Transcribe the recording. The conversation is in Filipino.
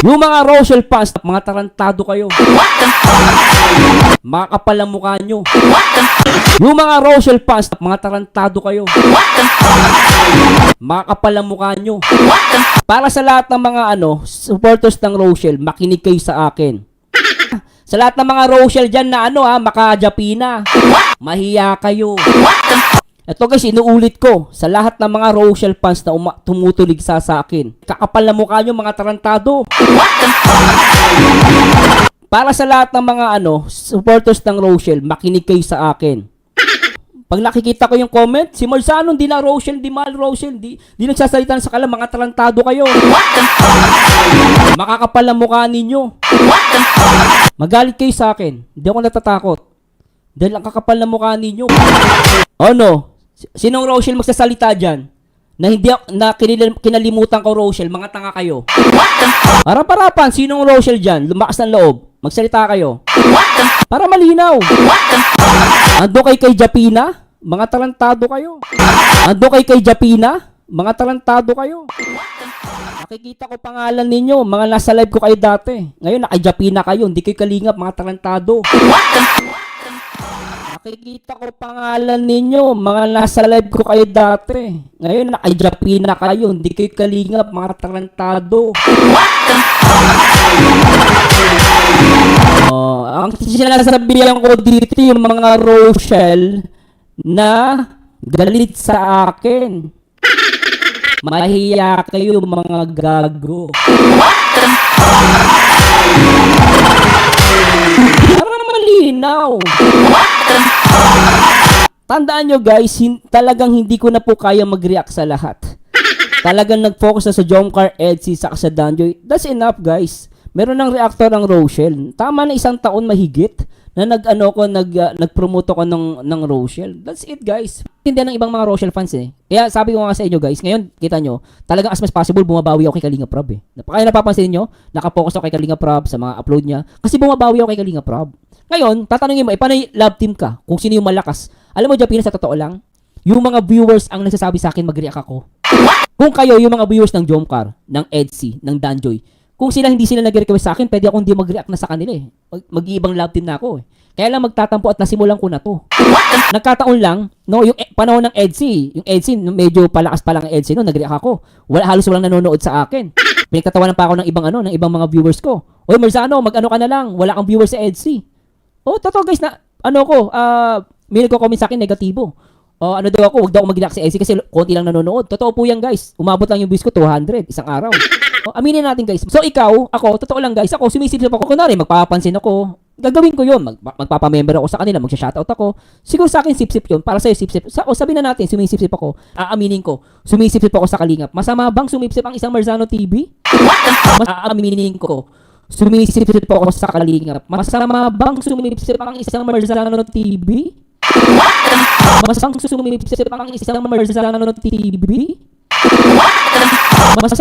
Yung mga Rochelle fans, mga tarantado kayo. Mga kapal ang mukha nyo. Yung mga Rochelle fans, mga tarantado kayo. Mga kapal ang mukha nyo. Para sa lahat ng mga ano, supporters ng Rochelle, makinig kayo sa akin. Sa lahat ng mga Rochelle dyan na ano ha, makajapina. Mahiya kayo. Ito guys, inuulit ko sa lahat ng mga Rochelle fans na uma- tumutulig sa sa akin. Kakapal na mukha nyo mga tarantado. Para sa lahat ng mga ano, supporters ng Rochelle, makinig kayo sa akin. Pag nakikita ko yung comment, si Marzano, di na Rochelle, di mahal Rochelle, di, di nagsasalita sa kala, mga tarantado kayo. Makakapal ang mukha ninyo. Magalit kayo sa akin. Hindi ako natatakot. Dahil ang kakapal na mukha ninyo. Oh no. S- Sinong Rochelle magsasalita dyan? Na hindi ako- na kinalimutan ko Rochelle, mga tanga kayo. Harap-harapan, sinong Rochelle dyan? Lumakas ng loob. Magsalita kayo. Para malinaw. Ando kay kay Japina? Mga talantado kayo. Ando kay kay Japina? Mga talantado kayo. Nakikita ko pangalan ninyo, mga nasa live ko kayo dati. Ngayon, nakajapina kayo, hindi kayo kalingap, mga talantado. Nakikita ko pangalan ninyo, mga nasa live ko kayo dati. Ngayon, nakajapina kayo, hindi kayo kalingap, mga talantado. Oh, ang sinasabihan ko dito yung mga Rochelle na galit sa akin. Mahiya kayo mga gago. Para malinaw. Tandaan nyo guys, hin- talagang hindi ko na po kaya mag-react sa lahat. Talagang nag-focus na sa Jomcar, Edsy, saka sa Danjoy. That's enough guys. Meron ng reactor ang Rochelle. Tama na isang taon mahigit na nag-ano ko, nag, uh, nag-promote ako ng, ng Rochelle. That's it guys. Hindi ng ibang mga Rochelle fans eh. Kaya sabi ko nga sa inyo guys, ngayon kita nyo, talagang as much possible bumabawi ako kay Kalinga Prab eh. Kaya napapansin nyo, nakapokus ako kay Kalinga Prab sa mga upload niya. Kasi bumabawi ako kay Kalinga Prab. Ngayon, tatanungin mo, eh, paano love team ka? Kung sino yung malakas? Alam mo, Japina, sa totoo lang, yung mga viewers ang nagsasabi sa akin mag-react ako. Kung kayo, yung mga viewers ng Jomcar, ng Edsy, ng Danjoy, kung sila hindi sila nag-request sa akin, pwede akong hindi mag-react na sa kanila eh. Mag- Mag-iibang love team na ako eh. Kaya lang magtatampo at nasimulan ko na to. Nagkataon lang, no, yung e- panahon ng Edsy, yung Edsy, medyo palakas pa lang ang Edsy no, nag-react ako. Wala, halos walang nanonood sa akin. Pinagtatawanan pa ako ng ibang ano, ng ibang mga viewers ko. Oy, Marzano, mag-ano ka na lang, wala kang viewers sa Edsy. Oh, totoo guys na, ano ko, ah, may nagko-comment sa akin negatibo. Oh, ano daw ako, wag daw ako mag-react sa Edsy kasi konti lang nanonood. Totoo po yan guys. Umabot lang yung views ko 200 isang araw. Oh, aminin natin guys. So ikaw, ako, totoo lang guys, ako sumisipsip ako. Kunwari, magpapansin ako. Gagawin ko yun. Mag, magpapamember ako sa kanila, magsha-shoutout ako. Siguro sa akin sipsip yun. Para sa'yo sipsip. Sa, o sabi na natin, sumisipsip ako. Aaminin ko, sumisipsip ako sa Kalingap. Masama bang sumipsip ang isang Marzano TV? Mas aaminin ko, sumisipsip ako sa Kalingap. Masama bang sumipsip ang isang Marzano TV? Masang sumipsip ang isang Marzano TV? Mas